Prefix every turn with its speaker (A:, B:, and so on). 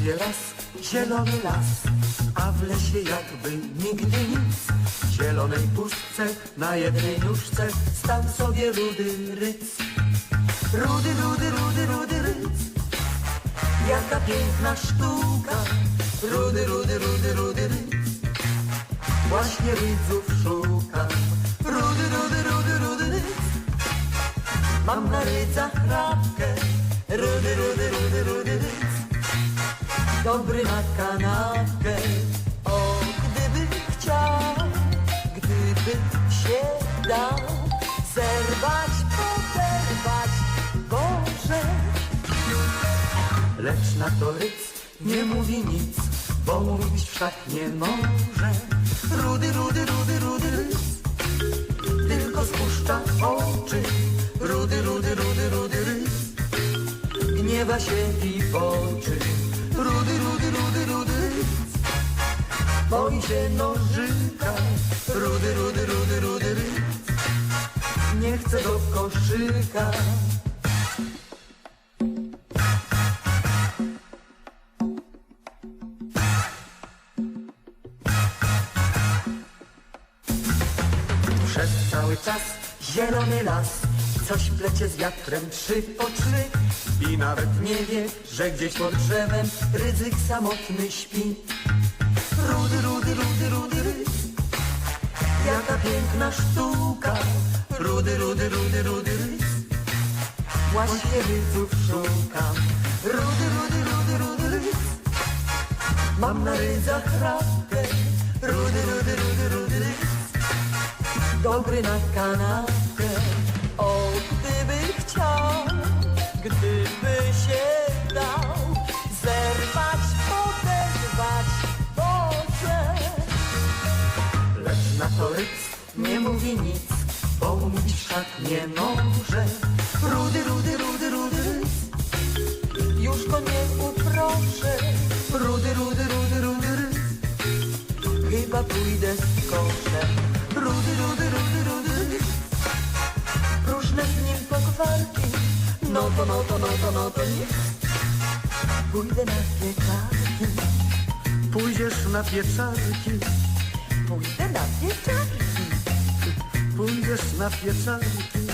A: sobie raz zielony las, a w lesie jakby nigdy nic. W zielonej pustce na jednej nóżce stał sobie rudy ryc. Rudy, rudy, rudy, rudy ryc. Jaka piękna sztuka. Rudy, rudy, rudy, rudy ryc. Właśnie rydzów szukam. Rudy, rudy, rudy, rudy ryc. Mam na rycach chrapkę. Rudy, rudy, rudy, rudy ryc. Dobry na kanapkę. O, gdyby chciał, gdyby się dał zerwać, poderwać, Boże. Lecz na to ryc nie mówi nic, bo mówić wszak nie może. Rudy, rudy, rudy, rudy ryc, tylko spuszcza oczy. Rudy, rudy, rudy, rudy ryc, gniewa się i boczy. Boi się nożyka. Rudy, rudy, rudy, rudy ryc, nie chce do koszyka. Przez cały czas zielony las Coś plecie z wiatrem trzy po trzy I nawet nie wie, że gdzieś pod drzewem Rydzyk samotny śpi Rudy, rudy, rudy, rudy. Rydz Jaka piękna sztuka. Rudy, rudy, rudy, rudy. Rydz Właśnie rydzów szukam. Rudy, rudy, rudy, rudy. Rydz Mam na rydzach chrapkę Rudy, rudy, rudy, rudy. Rydz dobry na kanapkę. O, gdyby chciał, mówi nic, bo mówić wszak nie może. Rudy, rudy, rudy, rudy już go nie uproszę. Rudy, rudy, rudy, rudy chyba pójdę z koszem. Rudy, rudy, rudy, rudy Różne z nim pogwarki No to, no to, no to, no to nic Pójdę na pieczarki Pójdziesz na pieczarki
B: Pójdę na pieczarki.
A: Pójdziesz na pieczarki